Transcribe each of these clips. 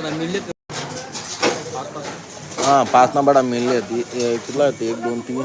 मिळले हा पाच नंबर मिळले ती ए- कितला ते एक दोन तीन.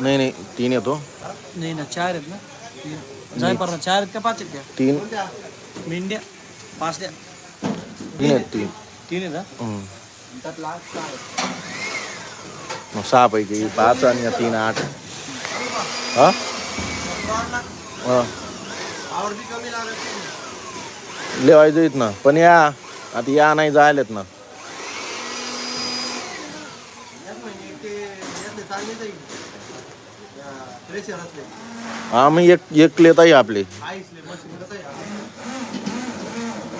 नाही नाही तीन येतो. नाही ना चार आहेत ना? जायपर्यंत चार आहेत का पाच आहेत त्या तीन. मेंढ्या? पाच द्या. तीन आहेत तीन. तीन आहेत सहा पैकी पाच आणि तीन आठ. हा? लेवायचं येत ना. पण या आता या नाही जायलेत ना. हा मग एक एक लेत आहे आपले.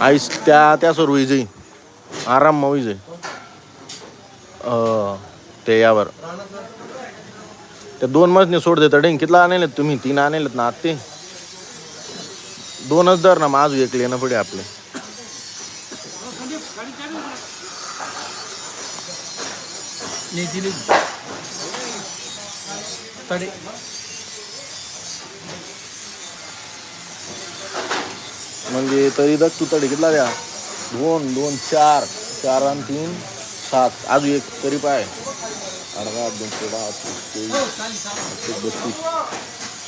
आईस त्या त्या सर्व विजयी आराम मग विजय ते यावर. ते दोन मजने सोड देता डेंग कितला आणलेत तुम्ही? तीन आणलेत ना आत्ते? दोनच दर ना माझू एक लेणं पडे आपले. तडे. म्हणजे तरी दग तू तरी कितला द्या? दोन दोन चार. चार आणि तीन सात. अजून एक तरी पाय. अडगा दोन सोळा तेवीस एक बत्तीस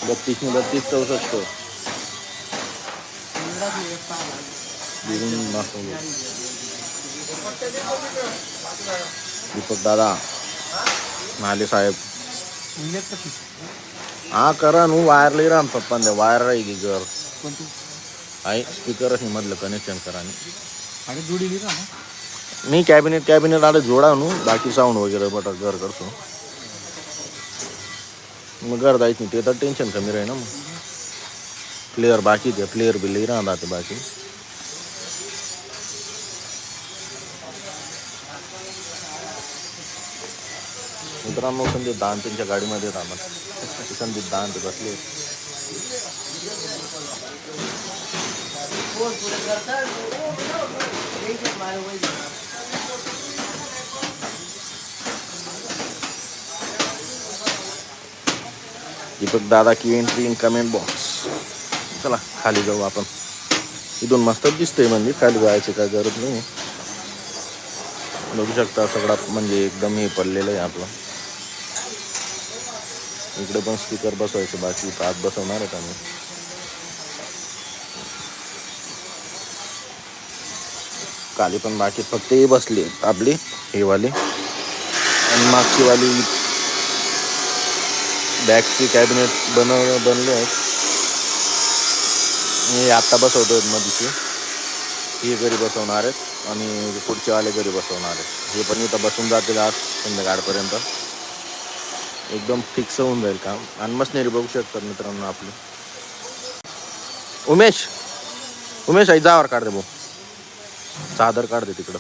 बत्तीस ने बत्तीस चौसष्ट. दीपक दादा नाले साहेब हा करा नु वायर लई राम पप्पा द्या वायर राही की घर आहे स्पीकर मधलं कनेक्शन करा आणि आणि मी कॅबिनेट कॅबिनेट आले जोडा नु बाकी साऊंड वगैरे बटा घर करतो. मग घर जायचं नाही. ते तर टेन्शन कमी राही ना मग. प्लेअर बाकी ते प्लेअर बी लई राहणार ते बाकी. मित्रांनो संदीप दान त्यांच्या गाडीमध्ये राहणार संदीप दान ते बसले. दीपक दादा की एंट्री इन कमेंट बॉक्स चला खाली जाऊ आपण. इथून मस्त दिसतंय म्हणजे खाली जायची काय गरज नाही. बघू शकता सगळा म्हणजे एकदम हे पडलेलं आहे आपलं. इकडे पण स्पीकर बसवायचे बाकी आत बसवणार आहेत आम्ही. खाली पण बाकी फक्त हे बसले आपली हे वाली. आणि मागची वाली बॅगची कॅबिनेट बनव बनले आहेत मी आत्ता बसवतो आहेत मधीचे हे घरी बसवणार आहेत आणि पुढचे वाले घरी बसवणार आहेत. हे पण इथं बसून जातील आज संध्याकाळपर्यंत. एकदम फिक्स होऊन जाईल काम. आणि मशनरी बघू शकतात मित्रांनो आपली. उमेश! उमेश आई जावर काढ दे भाऊ. चादर काढ दे तिकडं.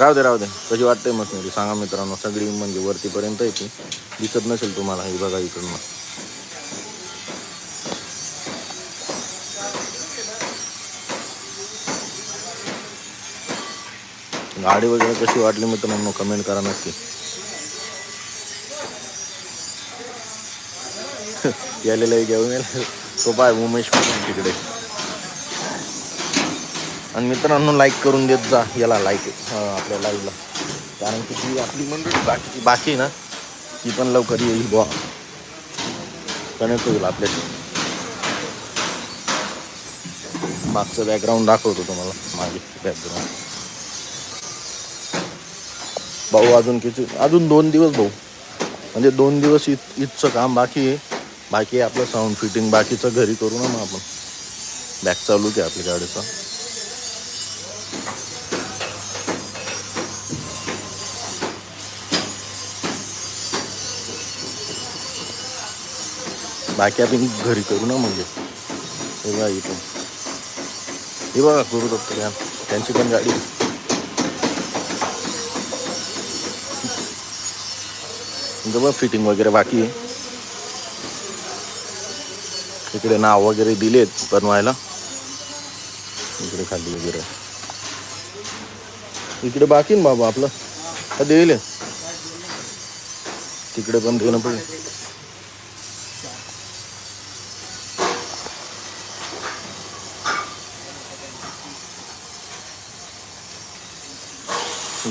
राहू दे राहू दे. कशी वाटते मशनरी सांगा मित्रांनो सगळी म्हणजे वरतीपर्यंत येते. दिसत नसेल तुम्हाला ही बघा इकडून. गाडी वगैरे कशी वाटली मित्रांनो कमेंट करा नक्की. यालेला घेऊन येईल तो पाय उमेश तिकडे. आणि मित्रांनो लाईक करून देत जा. याला लाईक आपल्या लाईव्हला कारण की ती आपली मंडळी बाकी बाकी आहे ना ती पण लवकर येईल बुवा. कनेक्ट होईल आपल्याशी मागचं बॅकग्राऊंड दाखवतो तुम्हाला मागे बॅकग्राऊंड भाऊ अजून किती अजून दोन दिवस भाऊ. म्हणजे दोन दिवस इत इथचं काम बाकी आहे. बाकी आहे आपलं साऊंड फिटिंग बाकीचं घरी करू ना मग आपण. बॅक चालू की आपल्या गाडीचा. बाकी आपण घरी करू ना म्हणजे. हे बघा इथून हे बघा करू दत्त त्यांची पण गाडी. बघ फिटिंग वगैरे बाकी आहे. इकडे नाव वगैरे दिलेत बनवायला. इकडे खाली वगैरे. इकडे बाकी ना बाबा आपलं. देईल तिकडे पण देणं पडेल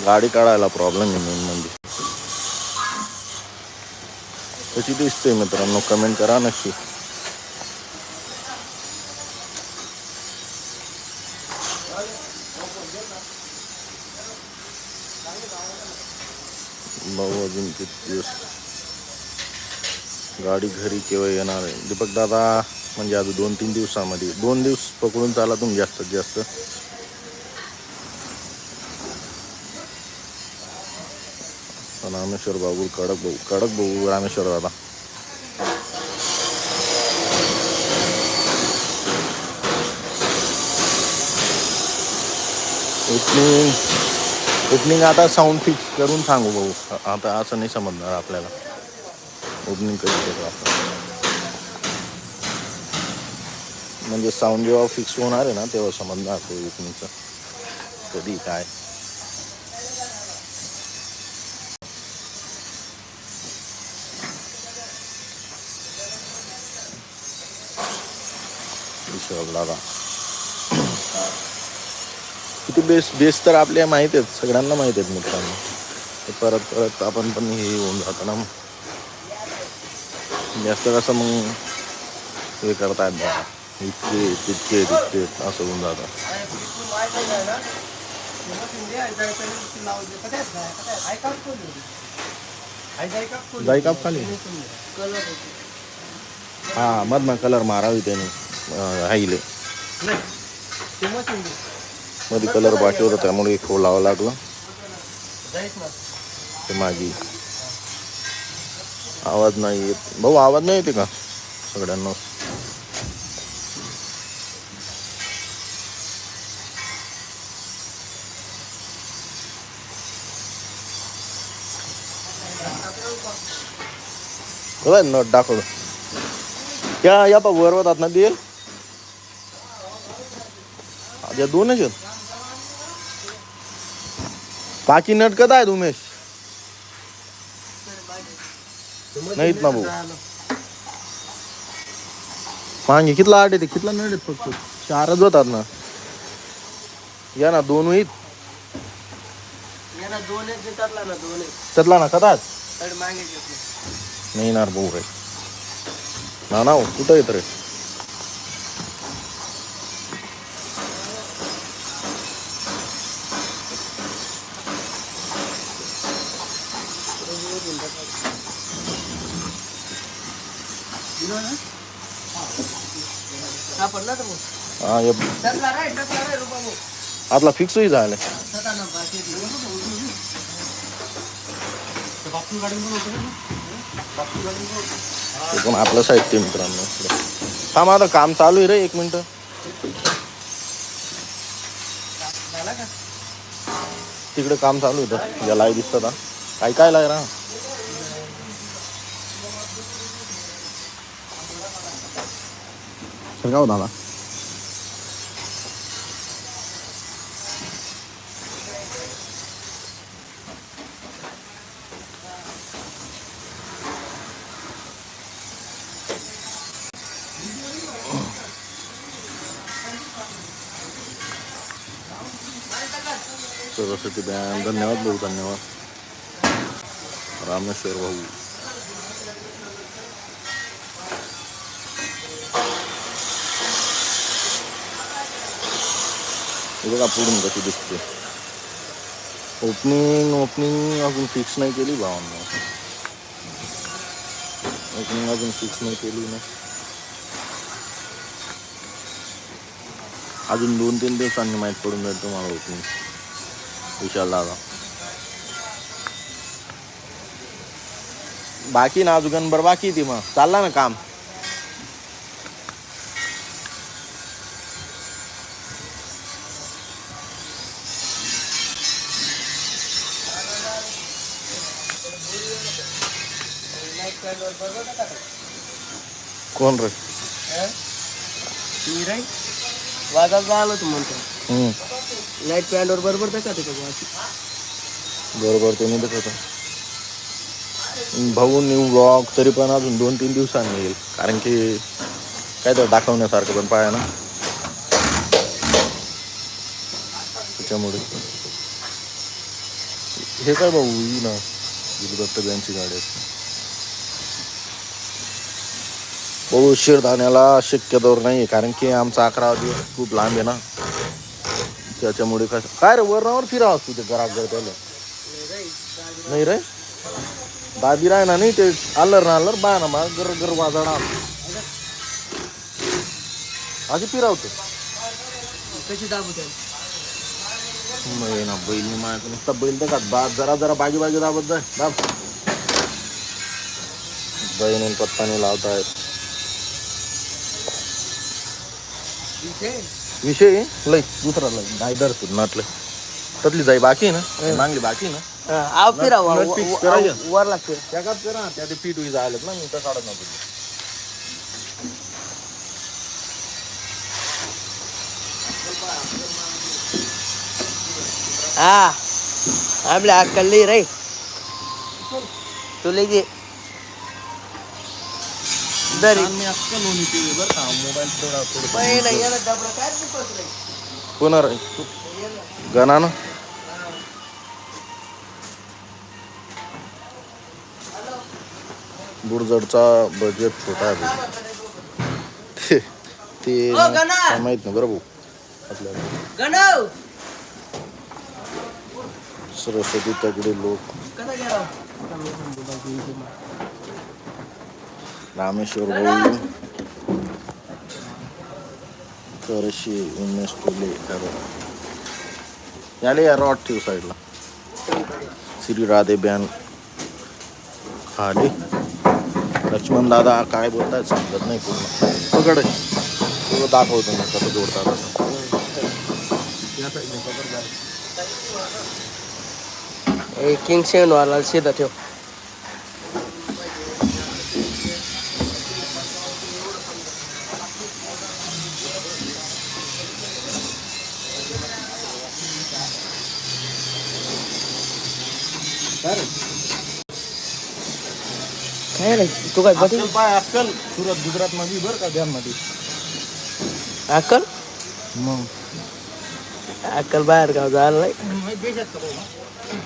गाडी काढायला प्रॉब्लेम आहे मेन म्हणजे. कशी दिसते मित्रांनो कमेंट करा नक्की. भाऊ अजून किती दिवस? गाडी घरी केव्हा येणार आहे? दीपक दादा म्हणजे आज दोन तीन दिवसामध्ये. दोन दिवस पकडून चाला तुम्ही जास्तीत जास्त. रामेश्वर बाबू कडक भाऊ कडक भाऊ रामेश्वर दादा. ओपनिंग ओपनिंग आता साऊंड फिक्स करून सांगू भाऊ. आता असं नाही समजणार आपल्याला. ओपनिंग कधी करू आपण? म्हणजे साऊंड जेव्हा फिक्स होणार आहे ना तेव्हा समजणार ते ओपनिंगचं कधी काय? विश्वास दादा किती बेस बेस तर आपल्या माहीत आहेत सगळ्यांना माहीत आहेत मित्रांनो. परत परत आपण पण हे होऊन जातं ना जास्त कसं मग हे करतायत बघा. इतके तितके तितके असं होऊन जातं. जायकाप खाली. हा मधनं कलर मारावी त्याने. अं, हाईले मध्ये कलर बाकी होता त्यामुळे एक खोलावं लागलं. ते मागी. आवाज नाही येत. भाऊ आवाज नाही येते का? सगळ्यांना. नट दाखव. या या पा वर होतात ना देईल या दोनच आहेत. बाकी नट आहेत उमेश. नाहीत ना भाऊ. मागे कितला आठ येते कितला नट आहेत फक्त? चारच होतात ना. या ना दोन होईत त्यातला ना कदाच? नाही येणार भाऊ रे. ना ना हो, कुठं येत रे सापडला तर मग हा ये टकला रे टकला रे रुपा भाऊ आतला फिक्सही झालं सता ना बाकी बापू गाडी पण पण आपलं साहित्य मित्रांनो. हा माझं काम चालू आहे रे एक मिनिट. तिकडे काम चालू होतं या लाय दिसतं काय काय लाय रा? सर का दादा सरस्वती बँक धन्यवाद भाऊ धन्यवाद रामेश्वर भाऊ हे बघा पुढून कशी दिसते. ओपनिंग ओपनिंग अजून फिक्स नाही केली भावांना. ओपनिंग अजून फिक्स नाही केली ना. अजून दोन तीन दिवसांनी माहीत पडून जाईल तुम्हाला ओपनिंग विशाल दादा. बाकी ना अजून बरं बाकी ती मग. चालला ना काम? कोण रे? मी वाजायला आलो तू म्हणतो. हम्म. लाइट पॅन्टवर बरोबर दाखवते वाची बरोबर ते निघत होतं भाऊ न्यू ब्लॉग तरी पण अजून दोन तीन दिवसांनी येईल. कारण की काय तर दाखवण्यासारखं पण पाया ना. त्याच्यामुळे. हे काय भाऊ ही ना गुरुदत्त यांची गाडी आहे. भाऊ शिरधाण्याला शक्यतोवर नाही कारण की आमचा अकरा दिवस खूप लांब आहे ना. त्याच्यामुळे काय काय रे वरणावर फिरावं तू ते घरात त्याला. नाही रे. दाबी राय ना नाही ते आलर ना आलर बाय ना बा गर गर वाजणा आधी फिरावतो. कशी दाबू त्या नाही ना बैल नाही माझ्याकडे नुसता बैल तर का बा जरा जरा बागी बागी दाबत जाय दाब. बैल पत्ताने लावतायत विषय लय दुसरा लय. नाही धरतो नाटलं. त्यातली जाई बाकी आहे ना? मागली बाकी आहे ना? आव फिरा नट. वर लागते त्या का करा त्या ते पीठ विजा आलेत ना मी तर काढत नव्हतो हा. आपल्या अक्कल रे. तू लगे दरी मी अक्कल होणी टी व्ही बरं का मोबाईल थोडा थोडं काय पुन्हा रे गणा ना. बुरजडचा बजेट छोटा आहे ते- माहीत नाही बरं भाऊ. आपल्याला. सरस्वती तगडे लोक. रामेश्वर भाऊ. करशी उमेश टोले याले या रॉड ठेव साईडला श्री राधे बॅन. खाली लक्ष्मण दादा काय बोलतायत समजत नाही पूर्ण पकड. तुला दाखवतो मी कसं जोडतात. असं किंग सेवन वाला सीधा ठेव. काय रे तू काय बघ अक्कल पाय अक्कल. सुरत गुजरात मध्ये बरं का ध्यानमध्ये अक्कल? मग. अक्कल बाहेर गाव नाही?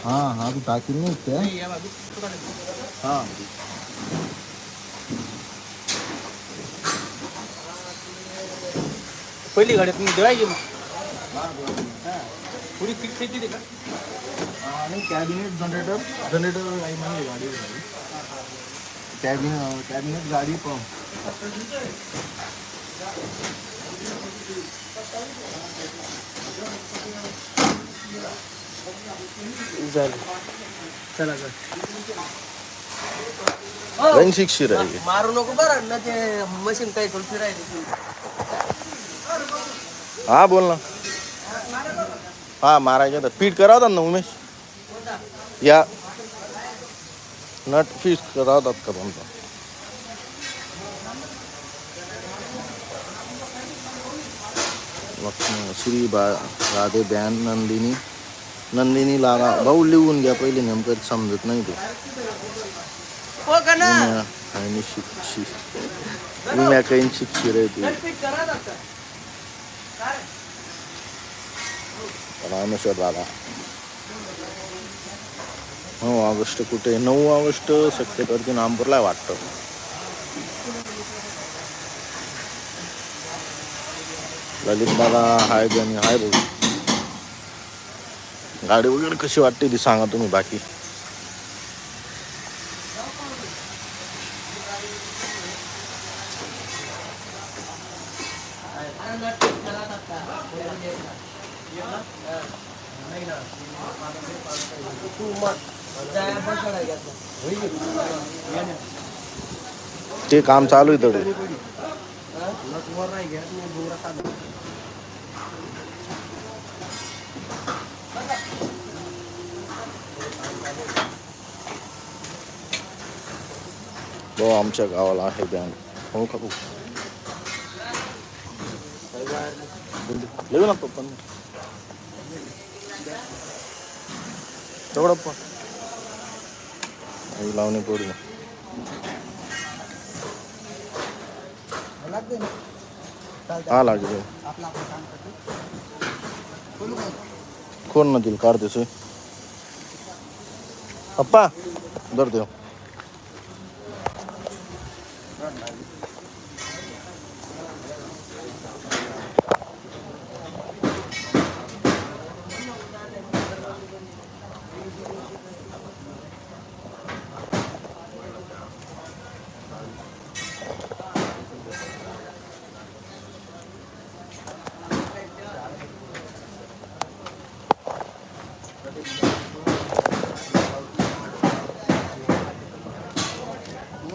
हा हा तू टाकी नाही त्या हा. पहिली गाडी तुम्ही देवायची पुरी फिक्स येते का? आणि कॅबिनेट जनरेटर जनरेटर काही म्हणजे गाडी कॅबिनेट कॅबिनेट गाडी पण. झालं. चला चला. ऐंशी शिर आहे मारू नको बरं ना ते मशीन काही करून फिरायचं हा बोल ना. हा मारायचं तर पीठ करावतात ना उमेश? या. नट फिश करावतात का लक्ष्मी श्री बा राधे बॅन नंदिनी. नंदिनी लागा भाऊ लिहून घ्या पहिले नेमकं समजत नाही ते. हो आणि शिक्षी. काही शिक्षी रामेश्वर दादा नऊ ऑगस्ट कुठे? नऊ ऑगस्ट शक्यतो नामपूरला आहे वाटतं. ललित दादा हाय जनी हाय बघू गाडी वगैरे कशी वाटते ती सांगा तुम्ही बाकी. काम चालू आहे तडे हो आमच्या गावाला आहे बँक. हो का बघू येऊ ना पप्पा तेवढं पण. लावणी लावणे पडू હા લાગી જાય કોણ નથી કાઢ દેશે અપ્પા દર દેવ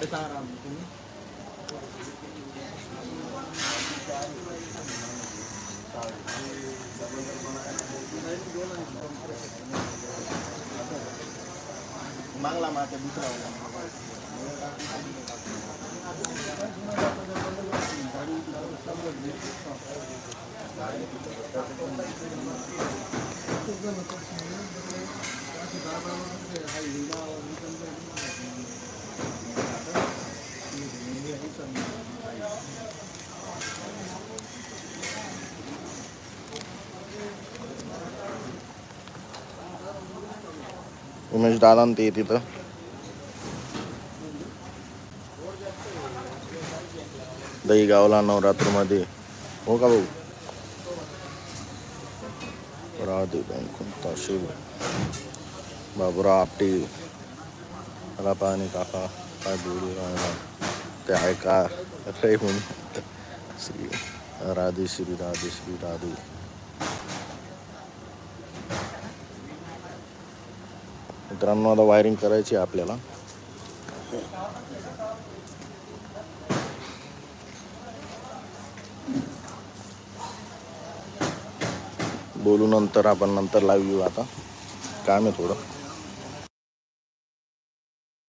नदील काढतेस होय? पप्पा दर देव मागला माते दुसरा उमेश दादा आणि ते तिथं दही गावला नवरात्रमध्ये हो का भाऊ? राधे कोणता शिव। बाबुरा आपटे। मला पाणी काका काय बोलू ते ऐका रे म्हणून श्री राधे श्री राधे श्री राधे. मित्रांनो आता वायरिंग करायची आहे आपल्याला. बोलू नंतर आपण नंतर लाईव्ह येऊ आता. काम आहे थोडं.